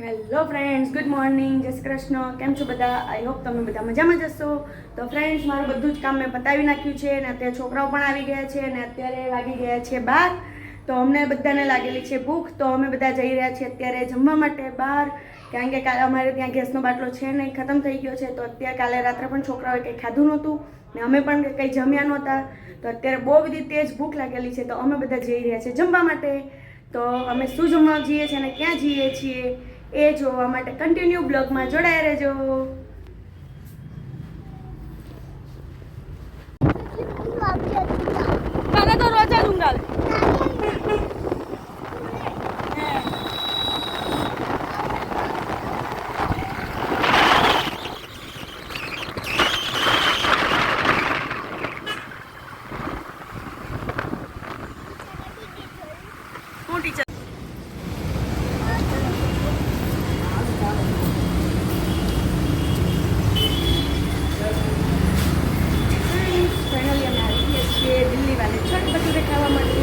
Hello friends good morning જય શ્રી કૃષ્ણ. કેમ છો બધા? આઈ હોપ તમે બધા મજામાં જશો તો ફ્રેન્ડ્સ મારું બધું જ કામ મેં પતાવી નાખ્યું છે અને અત્યારે છોકરાઓ પણ આવી ગયા છે અને અત્યારે લાગી ગયા છે બહાર તો, અમને બધાને લાગેલી છે ભૂખ. તો, અમે બધા જઈ રહ્યા છીએ અત્યારે જમવા માટે બહાર. કારણ કે કાલે અમારે ત્યાં ગેસનો બાટલો છે નહીં, ખતમ થઈ ગયો છે. તો, અત્યારે કાલે રાત્રે પણ છોકરાઓએ કંઈ ખાધું નહોતું ને અમે પણ કંઈ જમ્યા નહોતા. તો, અત્યારે બહુ બધી તેજ ભૂખ લાગેલી છે. તો, અમે બધા જઈ રહ્યા છીએ જમવા માટે. તો, અમે શું જમવા જઈએ છીએ અને ક્યાં જઈએ છીએ? એ જોવા માટે કન્ટિન્યુ બ્લોગમાં જોડાયા રહેજો કાલે તો રોજા ડુંગાલ હું ટીચર ફાઇનલી અમે આવી ગયા છીએ દિલ્હી વાલે છઠ ભટુરે ખાવા માટે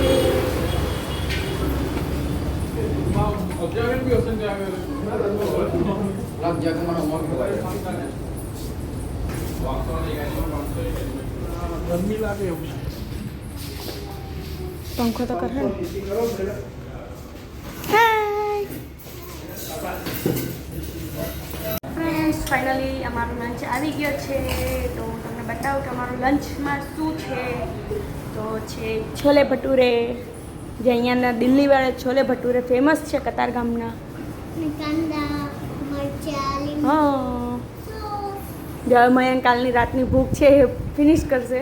એવું પંખો તો કરે ફ્રેન્ડ્સ ફાઇનલી અમારો લંચ આવી ગયો છે. તો હું તમને બતાવું કે અમારું લંચમાં શું છે. તો છે છોલે ભટુરે જે અહીંયાના દિલ્હીવાળા છોલે ભટુરે ફેમસ છે કતાર ગામના. કાંદા મરચા હા. મયંક કાલની રાતની ભૂખ છે એ ફિનિશ કરશે.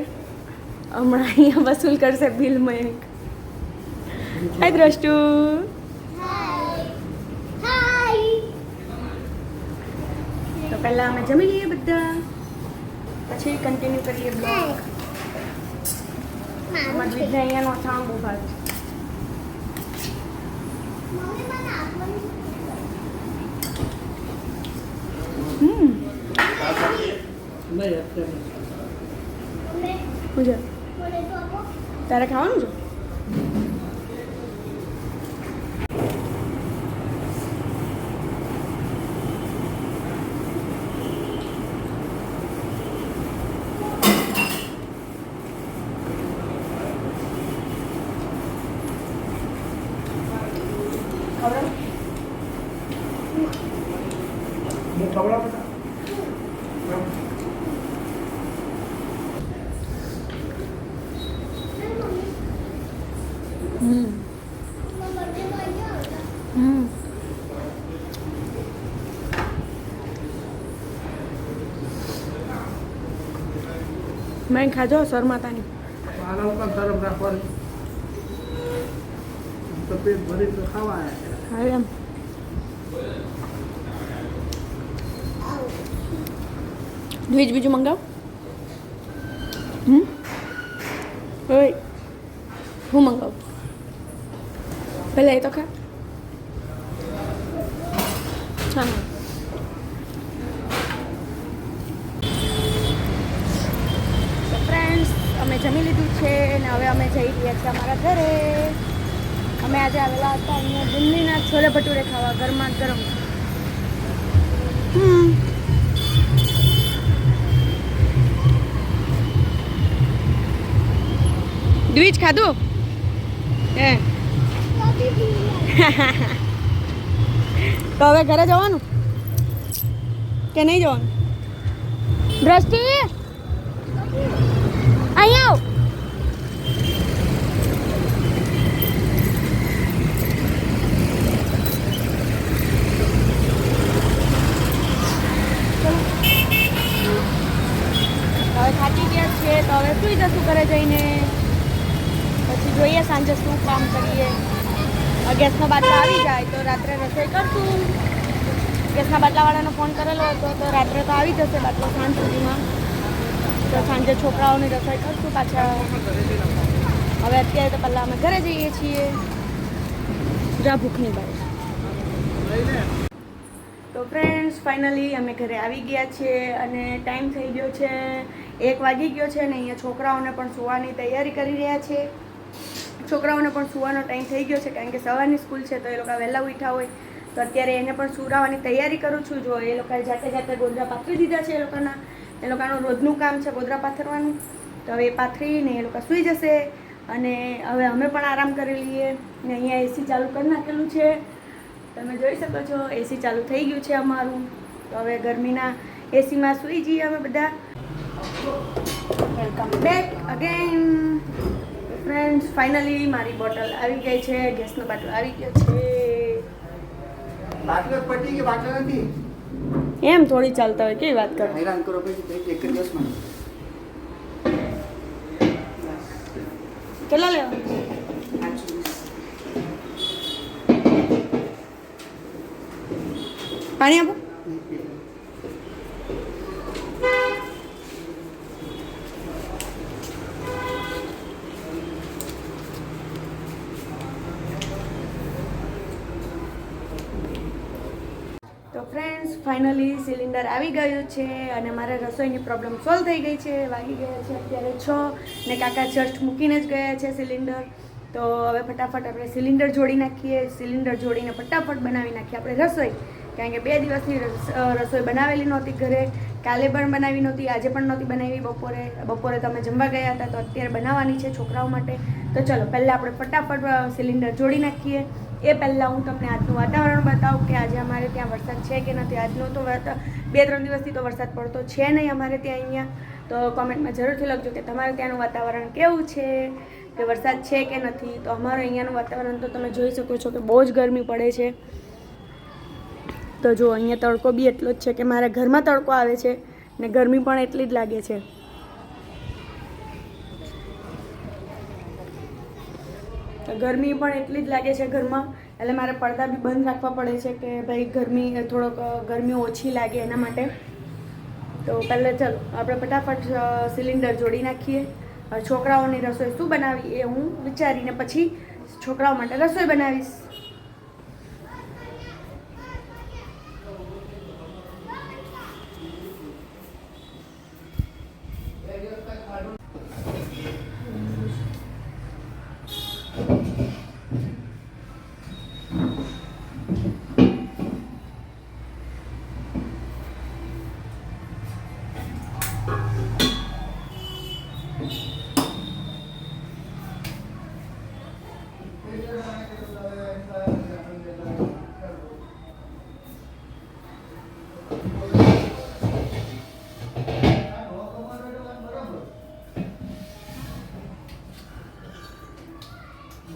હમણાં અહીંયા વસૂલ કરશે બિલ મયંક હાય દ્રષ્ટુ. તો પહેલાં અમે જમી લઈએ બધા. પછી કન્ટિન્યુ કરીએ બ્લોગ મારું અમારા છે. બીજને અહીંયાનો થાંભ ઊભા છે. મમ્મી મને હમ નહીં Pera que é onde? મેં ખાજો શરમાતાની. હા એમ. દ્વિજ બીજું મંગાવ. હમ? ઓય. હું મંગાવું. પહેલાં એ તો ખા હા ફ્રેન્ડ્સ અમે જમી લીધું છે અને હવે અમે છીએ અમારા ઘરે. અમે આજે આવેલા હતા અહીંયા દિલ્હીના છોલે ભટુરે ખાવા, ગરમા ગરમ. દ્વિજ ખાધું? હે. તો હવે ઘરે જવાનું? કે નહીં જવાનું? દ્રષ્ટિ? અહીંયા આવ હવે થાકી ગયા છીએ તો હવે સુઈ જશું ઘરે જઈને પછી જોઈએ, સાંજે શું કામ કરીએ. ગેસનો બાટલો આવી જાય તો રાત્રે રસોઈ કરશું. ગેસના બાટલાવાળાનો ફોન કરેલો હતો તો રાત્રે તો આવી જશે બાટલો સાંજ સુધીમાં. તો સાંજે છોકરાઓની રસોઈ કરશું પાછા. હવે અત્યારે તો પહેલાં અમે ઘરે જઈએ છીએ. જા ભૂખની નહીં તો ફ્રેન્ડ્સ ફાઇનલી અમે ઘરે આવી ગયા છીએ અને ટાઈમ થઈ ગયો છે એક વાગી ગયો છે ને અહીંયા છોકરાઓને પણ સુવાની તૈયારી કરી રહ્યા છે. છોકરાઓને પણ સુવાનો ટાઈમ થઈ ગયો છે કારણ કે સવારની સ્કૂલ છે તો એ લોકો વહેલા ઉઠ્યા હોય. તો અત્યારે એને પણ સુરાવાની તૈયારી કરું છું. જો એ લોકોએ જાતે જાતે ગોદરા પાથરી દીધા છે એ લોકોના. એ લોકોનું રોજનું કામ છે ગોદરા પાથરવાનું. તો હવે એ પાથરીને એ લોકો સૂઈ જશે અને હવે અમે પણ આરામ કરી લઈએ. ને અહીંયા એસી ચાલુ કરી નાખેલું છે. તમે જોઈ શકો છો એસી ચાલુ થઈ ગયું છે અમારું. તો હવે ગરમીના એસીમાં સૂઈ જઈએ અમે બધા. Welcome back again friends finally મારી બોટલ આવી ગઈ છે. ગેસનો બાટલો આવી ગયો છે. બાટલો પટી કે બાટલો નથી? એમ થોડી ચાલતા હોય કેવી વાત કરો? હેરાન કરો પછી એક જ દિવસમાં કેટલા લેવા? પાણી આપો. ફ્રેન્ડ્સ ફાઇનલી સિલિન્ડર આવી ગયું છે અને મારે રસોઈની પ્રોબ્લેમ સોલ્વ થઈ ગઈ છે, વાગી ગયા છે અત્યારે છ ને કાકા જસ્ટ મૂકીને જ ગયા છે સિલિન્ડર. તો હવે ફટાફટ આપણે સિલિન્ડર જોડી નાખીએ. સિલિન્ડર જોડીને ફટાફટ બનાવી નાખીએ આપણે રસોઈ. કારણ કે બે દિવસની રસોઈ બનાવેલી નહોતી ઘરે. કાલે પણ બનાવી નહોતી, આજે પણ નહોતી બનાવી બપોરે. બપોરે તમે જમવા ગયા હતા તો અત્યારે બનાવવાની છે છોકરાઓ માટે. તો ચલો, પહેલાં આપણે ફટાફટ સિલિન્ડર જોડી નાખીએ. એ પહેલાં હું તમને આજનું વાતાવરણ બતાવું કે આજે અમારે ત્યાં વરસાદ છે કે નથી? આજનો તો બે ત્રણ દિવસથી તો વરસાદ પડતો છે નહીં અમારે ત્યાં અહીંયા. તો કોમેન્ટમાં જરૂરથી લખજો કે તમારે ત્યાંનું વાતાવરણ કેવું છે? કે વરસાદ છે કે નથી? તો અમારું અહીંયાનું વાતાવરણ તો તમે જોઈ શકો છો કે બહુ જ ગરમી પડે છે. તો જો અહીંયા તડકો બી એટલો જ છે કે મારા ઘરમાં તડકો આવે છે ને ગરમી પણ એટલી જ લાગે છે. ગરમી પણ એટલી જ લાગે છે ઘરમાં. એટલે મારે પડદા બી બંધ રાખવા પડે છે કે ભાઈ ગરમી, થોડોક ગરમી ઓછી લાગે એના માટે. તો પહેલાં ચલો, આપણે ફટાફટ સિલિન્ડર જોડી નાખીએ. છોકરાઓની રસોઈ શું બનાવી એ હું વિચારીને પછી છોકરાઓ માટે રસોઈ બનાવીશ.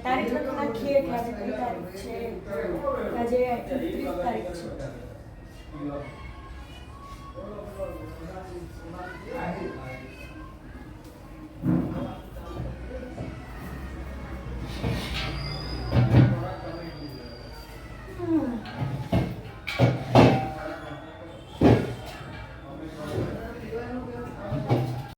તારીખ લખી નાખીએ કે આજે કઈ તારીખ છે આજે એકત્રીસ તારીખ છે